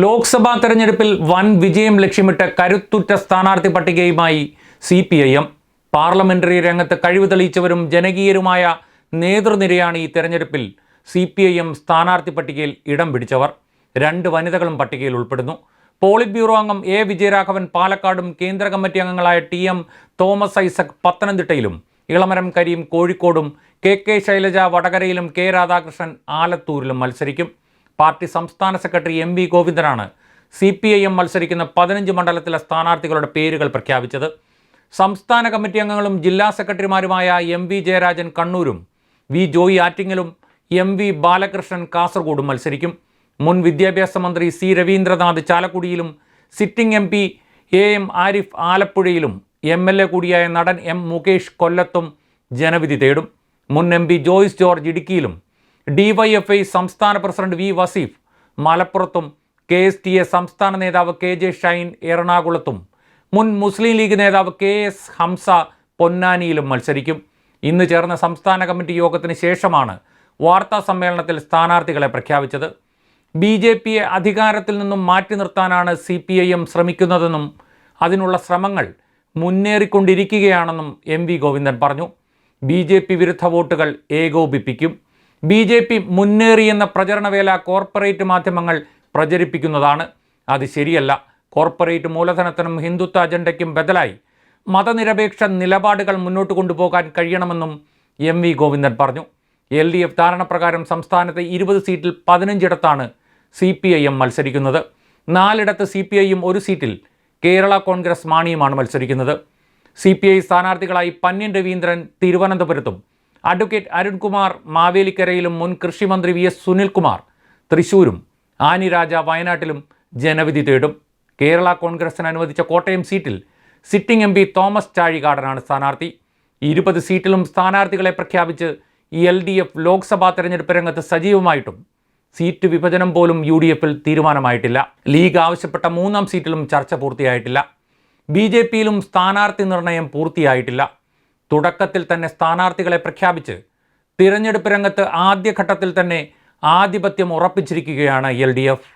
ലോക്സഭാ തെരഞ്ഞെടുപ്പിൽ വൻ വിജയം ലക്ഷ്യമിട്ട് കരുത്തുറ്റ സ്ഥാനാർത്ഥി പട്ടികയുമായി C P I M. Parliamentary രംഗത്ത് കഴിവ് തെളിയിച്ചവരും ജനകീയരുമായ നേതൃനിരയാണ് ഈ തെരഞ്ഞെടുപ്പിൽ സി പി ഐ എം സ്ഥാനാർത്ഥി പട്ടികയിൽ ഇടം പിടിച്ചവർ. രണ്ട് വനിതകളും പട്ടികയിൽ ഉൾപ്പെടുന്നു. പോളിറ്റ് ബ്യൂറോ അംഗം എ വിജയരാഘവൻ പാലക്കാടും കേന്ദ്ര കമ്മിറ്റി അംഗങ്ങളായ ടി എം തോമസ് ഐസക് പത്തനംതിട്ടയിലും ഇളമരം കരീം കോഴിക്കോടും കെ കെ ശൈലജ വടകരയിലും കെ രാധാകൃഷ്ണൻ ആലത്തൂരിലും മത്സരിക്കും. പാർട്ടി സംസ്ഥാന സെക്രട്ടറി എം വി ഗോവിന്ദനാണ് സി പി ഐ എം മത്സരിക്കുന്ന പതിനഞ്ച് മണ്ഡലത്തിലെ സ്ഥാനാർത്ഥികളുടെ പേരുകൾ പ്രഖ്യാപിച്ചത്. സംസ്ഥാന കമ്മിറ്റി അംഗങ്ങളും ജില്ലാ സെക്രട്ടറിമാരുമായ എം വി ജയരാജൻ കണ്ണൂരും വി ജോയി ആറ്റിങ്ങലും എം വി ബാലകൃഷ്ണൻ കാസർഗോഡും മത്സരിക്കും. മുൻ വിദ്യാഭ്യാസ മന്ത്രി C Ravindranath ചാലക്കുടിയിലും sitting M P A M Arif ആലപ്പുഴയിലും എം എൽ എ കൂടിയായ നടൻ എം മുകേഷ് കൊല്ലത്തും ജനവിധി തേടും. മുൻ എം പി ജോയ്സ് ജോർജ് ഇടുക്കിയിലും ഡിവൈഎഫ്ഐ സംസ്ഥാന പ്രസിഡന്റ് വി വസീഫ് മലപ്പുറത്തും കെ എസ് ടി എ സംസ്ഥാന നേതാവ് കെ ജെ ഷൈൻ എറണാകുളത്തും മുൻ മുസ്ലിം ലീഗ് നേതാവ് കെ എസ് ഹംസ പൊന്നാനിയിലും മത്സരിക്കും. ഇന്ന് ചേർന്ന സംസ്ഥാന കമ്മിറ്റി യോഗത്തിന് ശേഷമാണ് വാർത്താ സമ്മേളനത്തിൽ സ്ഥാനാർത്ഥികളെ പ്രഖ്യാപിച്ചത്. ബി ജെ പിയെ അധികാരത്തിൽ നിന്നും മാറ്റി നിർത്താനാണ് സി പി ഐ എം ശ്രമിക്കുന്നതെന്നും അതിനുള്ള ശ്രമങ്ങൾ മുന്നേറിക്കൊണ്ടിരിക്കുകയാണെന്നും എം വി ഗോവിന്ദൻ പറഞ്ഞു. ബി ജെ പി വിരുദ്ധ വോട്ടുകൾ ഏകോപിപ്പിക്കും. ബി ജെ പി മുന്നേറിയെന്ന പ്രചരണവേല കോർപ്പറേറ്റ് മാധ്യമങ്ങൾ പ്രചരിപ്പിക്കുന്നതാണ്. അത് ശരിയല്ല. കോർപ്പറേറ്റ് മൂലധനത്തിനും ഹിന്ദുത്വ അജണ്ടയ്ക്കും ബദലായി. മതനിരപേക്ഷ നിലപാടുകൾ മുന്നോട്ട് കൊണ്ടുപോകാൻ കഴിയണമെന്നും എം വി ഗോവിന്ദൻ പറഞ്ഞു. എൽ ഡി എഫ് ധാരണപ്രകാരം സംസ്ഥാനത്തെ ഇരുപത് സീറ്റിൽ പതിനഞ്ചിടത്താണ് സി പി ഐ എം മത്സരിക്കുന്നത്. നാലിടത്ത് സി പി ഐയും ഒരു സീറ്റിൽ കേരള കോൺഗ്രസ് മാണിയുമാണ് മത്സരിക്കുന്നത്. സി പി ഐ സ്ഥാനാർത്ഥികളായി പന്ന്യൻ രവീന്ദ്രൻ തിരുവനന്തപുരത്തും അഡ്വക്കേറ്റ് അരുൺകുമാർ മാവേലിക്കരയിലും മുൻ കൃഷിമന്ത്രി വി എസ് സുനിൽകുമാർ തൃശൂരും ആനിരാജ വയനാട്ടിലും ജനവിധി തേടും. കേരള കോൺഗ്രസിന് അനുവദിച്ച കോട്ടയം സീറ്റിൽ സിറ്റിംഗ് എം പി തോമസ് ചാഴികാടനാണ് സ്ഥാനാർത്ഥി. ഇരുപത് സീറ്റിലും സ്ഥാനാർത്ഥികളെ പ്രഖ്യാപിച്ച് എൽ ഡി എഫ് ലോക്സഭാ തെരഞ്ഞെടുപ്പ് രംഗത്ത് സജീവമായിട്ടും സീറ്റ് വിഭജനം പോലും യു ഡി എഫിൽ തീരുമാനമായിട്ടില്ല. ലീഗ് ആവശ്യപ്പെട്ട മൂന്നാം സീറ്റിലും ചർച്ച പൂർത്തിയായിട്ടില്ല. ബി ജെ പിയിലും സ്ഥാനാർത്ഥി നിർണയം പൂർത്തിയായിട്ടില്ല. തുടക്കത്തിൽ തന്നെ സ്ഥാനാർത്ഥികളെ പ്രഖ്യാപിച്ച് തിരഞ്ഞെടുപ്പ് രംഗത്ത് ആദ്യഘട്ടത്തിൽ തന്നെ ആധിപത്യം ഉറപ്പിച്ചിരിക്കുകയാണ് എൽ ഡി എഫ്.